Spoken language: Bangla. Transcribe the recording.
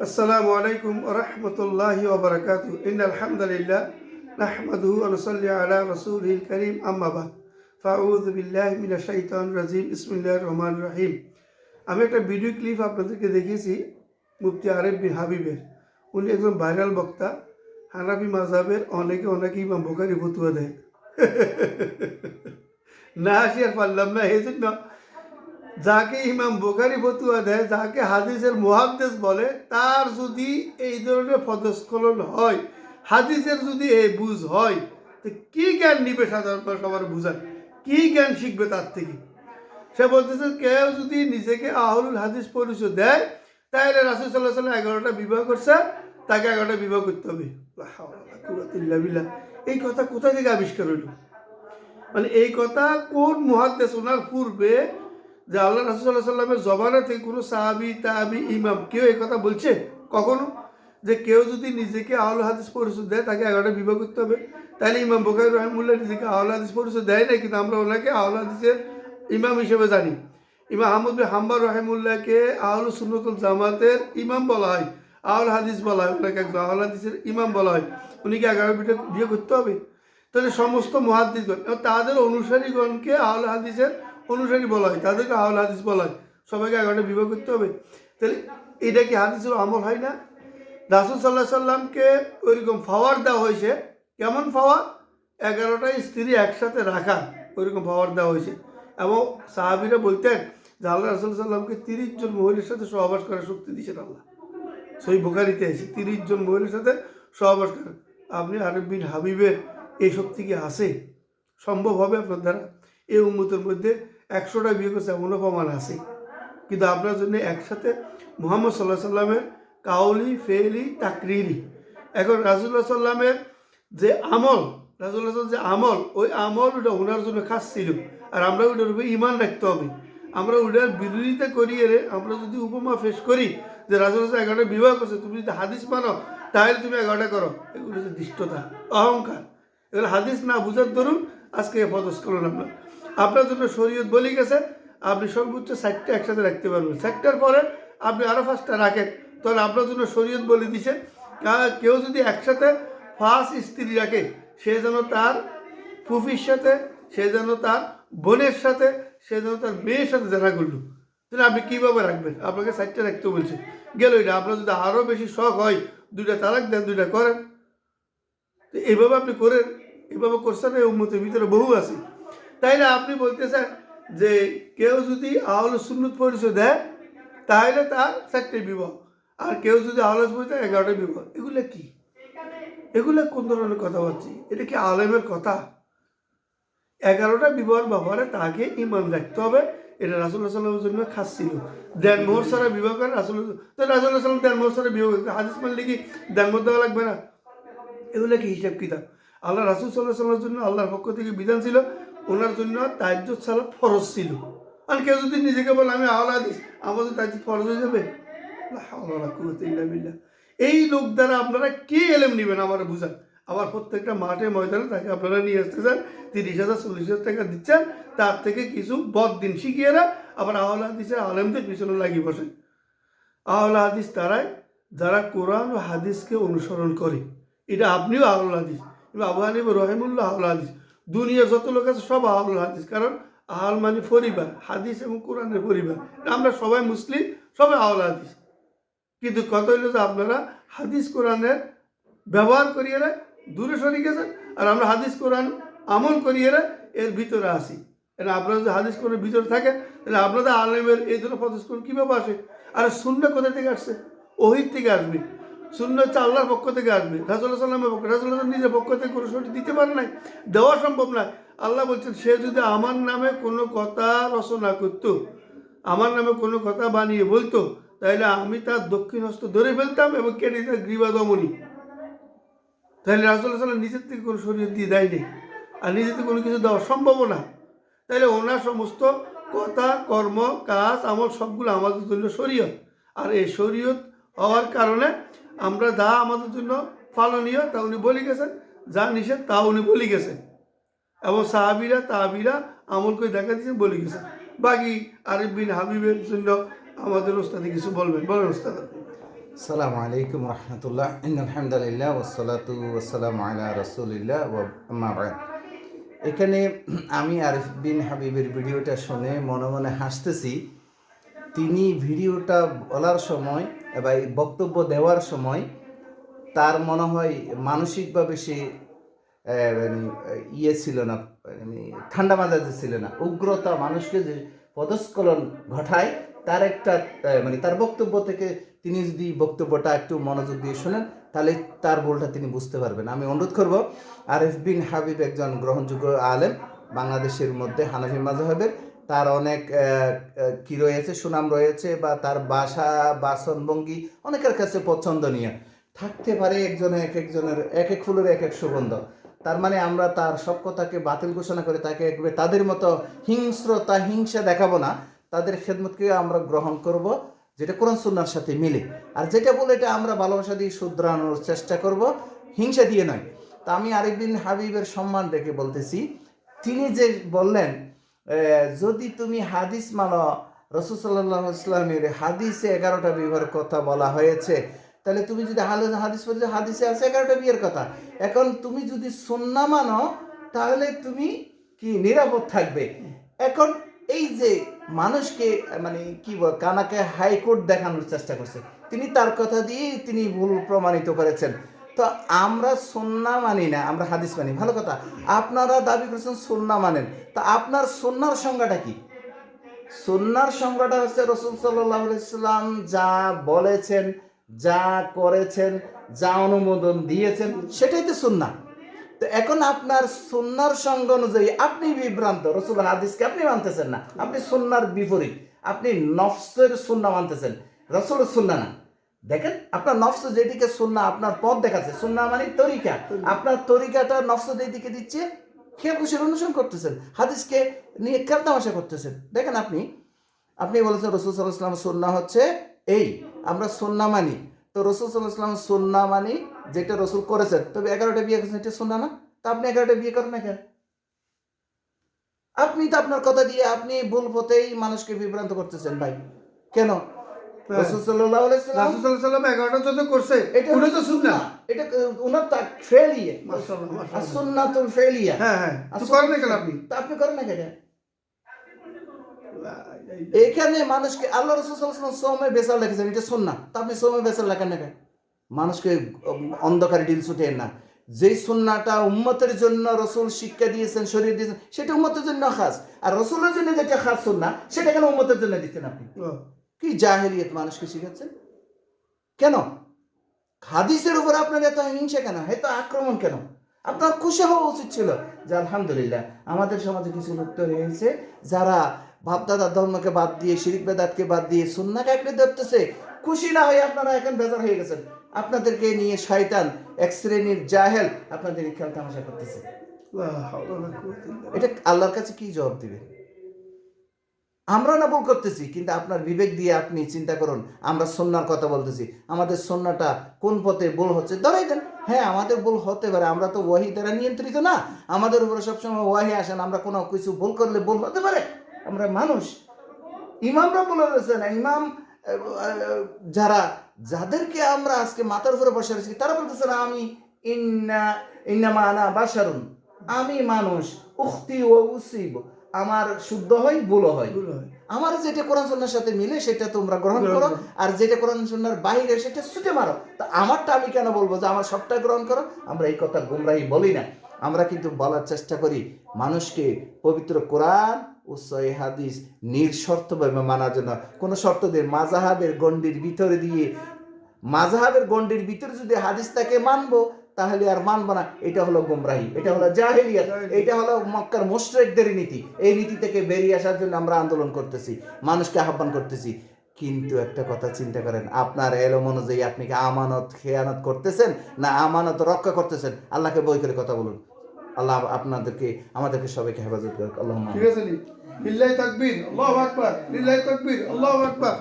السلام عليكم ورحمة الله وبركاته إن الحمد لله نحمده ونصلي على رسوله الكريم أما بعد فأعوذ بالله من الشيطان الرجيم بسم الله الرحمن الرحيم আমি একটা ভিডিও ক্লিপ আপনাদেরকে দেখিয়েছি মুফতি আরেফ বিন হাবিবের উনি একজন ভাইরাল বক্তা হানাফি মাজাবের অনেকে অনেকে ইমাম বোকারি ফতুয়া দেয় না আসি আর পারলাম না এই জন্য যাকে ইমাম বোখারি ফতুয়া দেয়, যাকে হাদিসের মুহাদ্দেস বলে, তার যদি এই ধরনের পদস্খলন হয়, হাদিসের যদি এই বুঝ হয়, তো কি জ্ঞান নিবে সাধারণ সবার বুঝান কি জ্ঞান শিখবে তার থেকে? সে বলতেছে, কেউ যদি নিজেকে আহলুল হাদিস পরিচয় দেয়, তাহলে রাসুল সাল্লাহ সাল্লাম এগারোটা বিবাহ করছে, তাকে এগারোটা বিবাহ করতে হবে। এই কথা কোথা থেকে আবিষ্কার হইল মানে এই কথা কোন মুহাদ্দেস ওনার পূর্বে যে আল্লাহ রাসুল্লাহ সাল্লামের কোনো সাহাবি তাহাবি ইমাম কেউ কথা বলছে? কখনো? যে কেউ যদি নিজেকে আহল হাদিস পরিচয় দেয়, তাকে এগারোটা বিবাহ করতে হবে। তাহলে ইমাম বকাই রহমুল্লাহ নিজেকে আহল হাদিস পরিচয় দেয় না কিন্তু আমরা ওনাকে আহল হাদিসের ইমাম হিসেবে জানি। ইমাম আহমদ বিন হাম্বার রহমুল্লাহকে আহল সুন্নতুল জামাতের ইমাম বলা হয়। আহল হাদিস বলা হয়, ওনাকে একজন আহল হাদিসের ইমাম বলা হয়। উনিকে এগারো বিটা বিয়ে করতে হবে? তাহলে সমস্ত মহাদিসগণ তাদের অনুসারীগণকে আহল হাদিসের অনুসারী বলা হয়, তাদেরকে আহল হাদিস বলা হয়। সবাইকে এগারোটা বিবাহ করতে হবে। তাহলে এটা কি হাদিসের আমল হয় না? রাসুল সাল্লাহ সাল্লামকে ওইরকম ফাওয়ার দেওয়া হয়েছে। কেমন ফাওয়ার? এগারোটা স্ত্রী একসাথে রাখা, ওইরকম ফাওয়ার দেওয়া হয়েছে। এবং সাহাবিরা বলতেন যে আল্লাহ রাসুল সাল্লামকে তিরিশ জন মহিলার সাথে সহবাস করার শক্তি দিয়েছেন আল্লাহ। সই বোকারিতে এসে তিরিশ জন মহিলার সাথে সহবাস করেন আপনি আরব বিন হাবিবের এই শক্তি কি আছে? সম্ভব হবে আপনার দ্বারা? এই উন্মতের মধ্যে একশোটা বিয়ে করছে, এমনও প্রমাণ আছে। কিন্তু আপনার জন্য একসাথে মোহাম্মদ সাল্লাহ সাল্লামের কাউলি ফেলি তাকরিরি। এখন রাজুল্লাহ সাল্লামের যে আমল রাজুল্লাহ যে আমল, ওই আমল ওটা ওনার জন্য খাস ছিল। আর আমরা ওটার উপরে ইমান রাখতে হবে। আমরা ওটার বিরোধিতা করিয়ে রে আমরা যদি উপমা ফেস করি যে রাজুল্লাহ এগারোটা বিবাহ করছে, তুমি যদি হাদিস মানো তাহলে তুমি এগারোটা করো। এগুলো হচ্ছে দৃষ্টতা, অহংকার। এগুলো হাদিস না বুঝার ধরুন আজকে পদস্খলন আপনার আপনার জন্য শরীয়ত বলে গেছে, আপনি সর্বোচ্চ সাইটটা একসাথে রাখতে পারবেন। সাইটটার পরে আপনি আরও পাঁচটা রাখেন। তাহলে আপনার জন্য শরীয়ত বলে দিছে কেউ যদি একসাথে ফার্স্ট স্ত্রী রাখে, সে যেন তার ফুফির সাথে, সে যেন তার বোনের সাথে, সে যেন তার মেয়ের সাথে দেখা করল। তাহলে আপনি কীভাবে রাখবেন? আপনাকে ষাটটা রাখতে বলছে। গেল এটা, আপনার যদি আরও বেশি শখ হয়, দুইটা তালাক দেন, দুইটা করেন। তো এইভাবে আপনি করেন, এভাবে করছেন, এই উন্মতের ভিতরে বহু আছে। তাইলে আপনি বলতেছেন যে কেউ যদি আহল সুন্নত পরিচয় দেয় তাহলে তার চারটে বিবাহ। আর কেউ যদি আহল পরিচয় এগারোটা বিবাহ। এগুলো কি? এগুলো কোন ধরনের কথা বলছি এটা কি আলেমের কথা? এগারোটা বিবাহের ব্যাপারে তাকে ইমান রাখতে হবে। এটা রাসুল্লাহ সাল্লামের জন্য খাস ছিল। দেন মোহর সারা বিবাহ করে রাসুল, তো রাসুল্লাহ সাল্লাম দেন মোহর সারা বিবাহ করে হাদিস মানলে কি দেন দেওয়া লাগবে না? এগুলো কি হিসাব কিতাব? আল্লাহ রাসুল সাল্লাহ সাল্লামের জন্য আল্লাহর পক্ষ থেকে বিধান ছিল ওনার জন্য তাজ্য সালাত ফরজ ছিল। আর কেউ যদি নিজেকে বলে, আমি আওলা দিস আমাদের তাজ্য ফরজ হয়ে যাবে। এই লোক দ্বারা আপনারা কি এলেম নেবেন আমার বুঝান আবার প্রত্যেকটা মাঠে ময়দানে তাকে আপনারা নিয়ে আসতেছেন তিরিশ হাজার, চল্লিশ হাজার টাকা দিচ্ছেন, তার থেকে কিছু বদ দিন শিখিয়ে না আবার আহলা হাদিসের আলেমদের পিছনে লাগিয়ে বসেন। আহলা হাদিস তারাই যারা কোরআন হাদিসকে অনুসরণ করে, এটা আপনিও আহল হাদিস। আবু হানিফ রহিমুল্লাহ আহল হাদিস। দুনিয়ার যত লোক আছে, সব আহল হাদিস। কারণ আহল মানে পরিবার, হাদিস এবং কোরআনের পরিবার। আমরা সবাই মুসলিম, সবাই আহল হাদিস। কিন্তু কত হইল যে আপনারা হাদিস, কোরআনের ব্যবহার করিয়ে দূরে সরে গেছেন, আর আমরা হাদিস, কোরআন আমল করিয়ে এর ভিতরে আসি এটা আপনারা যদি হাদিস, কোরআনের ভিতরে থাকেন, তাহলে আপনাদের আলেমের এই ধরনের পদস্করণ কীভাবে আসে? আর শূন্য কোথা থেকে আসছে? ওহির থেকে আসবে। শূন্য হচ্ছে আল্লাহর পক্ষ থেকে আসবে। রাসুল্লাহ সাল্লামের পক্ষ নিজের পক্ষ থেকে কোনো সঠিক দিতে পারে নাই। দেওয়া সম্ভব নয় আল্লাহ বলছেন, সে যদি আমার নামে কোনো কথা রচনা করতো, আমার নামে কোনো কথা বানিয়ে বলতো, তাহলে আমি তার দক্ষিণ হস্ত ধরে ফেলতাম এবং কেটে দিতাম গ্রীবা দমনি। তাহলে রাসুল্লাহ সাল্লাম নিজের থেকে কোনো শরীর দিয়ে দেয়নি। আর নিজের থেকে কোনো কিছু দেওয়া সম্ভব না। তাহলে ওনার সমস্ত কথা, কর্ম, কাজ, আমল সবগুলো আমাদের জন্য শরীয়ত। আর এই শরীয়ত হওয়ার কারণে আমরা যা আমাদের জন্য পালনীয় তা উনি বলে গেছেন, যা নিষেধ তা উনি বলে গেছেন। এবং সাহাবিরা, তাহাবিরা আমল করে দেখা দিয়েছেন, বলে গেছেন। বাকি আরিফ বিন হাবিবের জন্য আমাদের ওস্তাদে কিছু বলবেন। বলেন ওস্তাদ আসসালামু আলাইকুম রহমতুল্লাহ। আলহামদুলিল্লাহ ওসলাতু ওসালাম আলা রসুলিল্লাহ ও এখানে আমি আরিফ বিন হাবিবের ভিডিওটা শুনে মনে মনে হাসতেছি তিনি ভিডিওটা বলার সময় বা বক্তব্য দেওয়ার সময় তার মনে হয় মানসিকভাবে সে মানে ইয়ে ছিল না মানে ঠান্ডা মাজাজে ছিল না। উগ্রতা মানুষকে যে পদস্খলন ঘটায়, তার একটা মানে তার বক্তব্য থেকে তিনি যদি বক্তব্যটা একটু মনোযোগ দিয়ে শোনেন, তাহলে তার বলটা তিনি বুঝতে পারবেন। আমি অনুরোধ করব, আরিফ বিন হাবিব একজন গ্রহণযোগ্য আলেম, বাংলাদেশের মধ্যে হানাফি মাযহাবের তার অনেক কি রয়েছে, সুনাম রয়েছে বা তার বাসা বাসনভঙ্গি অনেকের কাছে পছন্দনীয়। থাকতে পারে একজনে এক একজনের, এক এক ফুলের এক এক সুগন্ধ। তার মানে আমরা তার সব কথাকে বাতিল ঘোষণা করে তাকে একবারে তাদের মতো হিংস্রতা হিংসা দেখাবো না। তাদের খেদমতকে আমরা গ্রহণ করব, যেটা কোরআন সুন্নার সাথে মিলে। আর যেটা বলে এটা আমরা ভালোবাসা দিয়ে শুধরানোর চেষ্টা করব, হিংসা দিয়ে নয়। তা আমি আরেকদিন হাবিবের সম্মান রেখে বলতেছি, তিনি যে বললেন যদি তুমি হাদিস মানো রসুসাল্লাহ ইসলামের হাদিসে এগারোটা বিবাহের কথা বলা হয়েছে, তাহলে তুমি যদি হাদিস পড়ে হাদিসে আছে এগারোটা বিয়ের কথা। এখন তুমি যদি সন্না মানো, তাহলে তুমি কি নিরাপদ থাকবে? এখন এই যে মানুষকে মানে কি বল, কানাকে হাইকোর্ট দেখানোর চেষ্টা করছে, তিনি তার কথা দিয়ে তিনি ভুল প্রমাণিত করেছেন। তো আমরা সন্না মানি না, আমরা হাদিস মানি। ভালো কথা। আপনারা দাবি করছেন সন্না মানেন। তা আপনার সুন্নার সংজ্ঞাটা কি? সুন্নার সংজ্ঞাটা হচ্ছে রসুল সাল্লাহ ইসলাম যা বলেছেন, যা করেছেন, যা অনুমোদন দিয়েছেন, সেটাই তো সুন্না। তো এখন আপনার সুন্নার সঙ্গ অনুযায়ী আপনি বিভ্রান্ত। রসুল হাদিসকে আপনি মানতেছেন না। আপনি সুন্নার বিপরীত। আপনি নফসের সুন্না মানতেছেন। রসুলের সুন্না না। দেখেন, আপনার নফস যেদিকে সুন্না আপনার পথ দেখাচ্ছে। সুন্না মানে তরিকা। আপনার তরিকাটা নফস যেদিকে দিচ্ছে খেয়ে খুশির অনুসরণ করতেছেন। হাদিসকে নিয়ে কেন তামাশা করতেছেন। দেখেন আপনি আপনি বলেছেন রসুল সাল্লাহ ইসলাম সুন্না হচ্ছে এই, আমরা সুন্না মানি। তো রসুল সাল্লাহ ইসলাম সুন্না মানি যেটা রসুল করেছেন। তবে এগারোটা বিয়ে করেছেন, এটা সুন্না না? তা আপনি এগারোটা বিয়ে করেন না কেন? আপনি তো আপনার কথা দিয়ে আপনি ভুল পথেই মানুষকে বিভ্রান্ত করতেছেন ভাই। কেন? রসুল সাল্লাহ আলাইসাল্লাম রাসুসাল্লাহ সাল্লাম এগারোটা যত করছে। এটা ওটা তো শুননা। এটা ওনার তা ফেলিয়ে। মাশাআল্লাহ, মাশাআল্লাহ। সুন্নাতুল ফেলিয়া। হ্যাঁ হ্যাঁ। তো করেন না কেন আপনি তা আপনি করেন না কেন? এখানে মানুষকে আল্লাহ রসুল সোমে বেসার লিখেছেন এটা শোন না তা আপনি সোমে বেসার লেখেন না কেন? মানুষকে অন্ধকারে ডিল ছুটেন না। যেই সুন্নাটা উম্মতের জন্য রসুল শিক্ষা দিয়েছেন শরীর দিয়েছেন সেটা উম্মতের জন্য খাস। আর রসুলের জন্য যেটা খাস সুন্না সেটা কেন উম্মতের জন্য দিচ্ছেন আপনি? কি জাহেলিয়ত মানুষকে শিখাচ্ছেন? কেন? হাদিসের উপর আপনার এত হিংসা কেন? এত আক্রমণ কেন? আপনার খুশি হওয়া উচিত ছিল যে আলহামদুলিল্লাহ আমাদের সমাজে কিছু লোক তৈরি হয়েছে যারা বাপদাদার ধর্মকে বাদ দিয়ে শিরিক বেদাতকে বাদ দিয়ে সুন্নাকে আঁকড়ে ধরতেছে। খুশি না হয়ে আপনারা এখন বেজার হয়ে গেছেন। আপনাদেরকে নিয়ে শয়তান এক শ্রেণির জাহেল আপনাদের খেয়াল তামাশা করতেছে। এটা আল্লাহর কাছে কি জবাব দিবে? আমরা না ভুল করতেছি কিন্তু আপনার বিবেক দিয়ে আপনি চিন্তা করুন আমরা সন্ন্যার কথা বলতেছি। আমাদের সন্ন্যাটা কোন পথে ভুল হচ্ছে? ধরাই দেন হ্যাঁ আমাদের ভুল হতে পারে আমরা তো ওয়াহি দ্বারা নিয়ন্ত্রিত না। আমাদের উপরে সবসময় ওয়াহি আসেন আমরা কোনো কিছু ভুল করলে ভুল হতে পারে? আমরা মানুষ। ইমামরা বলে রয়েছেন ইমাম আহ, আহ, যারা যাদেরকে আমরা আজকে মাথার উপরে বসে রয়েছি তারা বলতেছে না আমি ইন্না ইন্নামা আনা বাসারুন আমি মানুষ উক্তি ও উসিব। আমার শুদ্ধ হয় ভুল হয়। আমার যেটা কোরআন সন্ন্যার সাথে মিলে সেটা তোমরা গ্রহণ করো। আর যেটা কোরআন সন্ন্যার বাইরে সেটা ছুটে মারো। তা আমারটা আমি কেন বলব যে আমার সবটা গ্রহণ করো? আমরা এই কথা গুমরাহি বলি না। আমরা কিন্তু বলার চেষ্টা করি মানুষকে পবিত্র কোরআন ও সহি হাদিস নিঃশর্তভাবে মানার জন্য। কোনো শর্ত দিয়ে মাজাহাবের গণ্ডির ভিতরে দিয়ে মাজাহাবের গণ্ডির ভিতরে যদি হাদিস তাকে মানবো। তাহলে আর মানবো না এটা হলো গুমরাহি এটা হলো জাহেলিয়াত জাহেলিয়াত। এটা হলো মক্কার মোশরেকদের নীতি। এই নীতি থেকে বেরিয়ে আসার জন্য আমরা আন্দোলন করতেছি মানুষকে আহ্বান করতেছি। কিন্তু একটা কথা চিন্তা করেন আপনার এলম অনুযায়ী আপনি কি আমানত খেয়ানত করতেছেন না আমানত রক্ষা করতেছেন? আল্লাহকে বই করে কথা বলুন। আল্লাহ আপনাদেরকে আমাদেরকে সবাইকে হেফাজত করুক। আল্লাহ ঠিক আছে লিল্লাহি তাকবীর আল্লাহু আকবার লিল্লাহি তাকবীর আল্লাহু আকবার।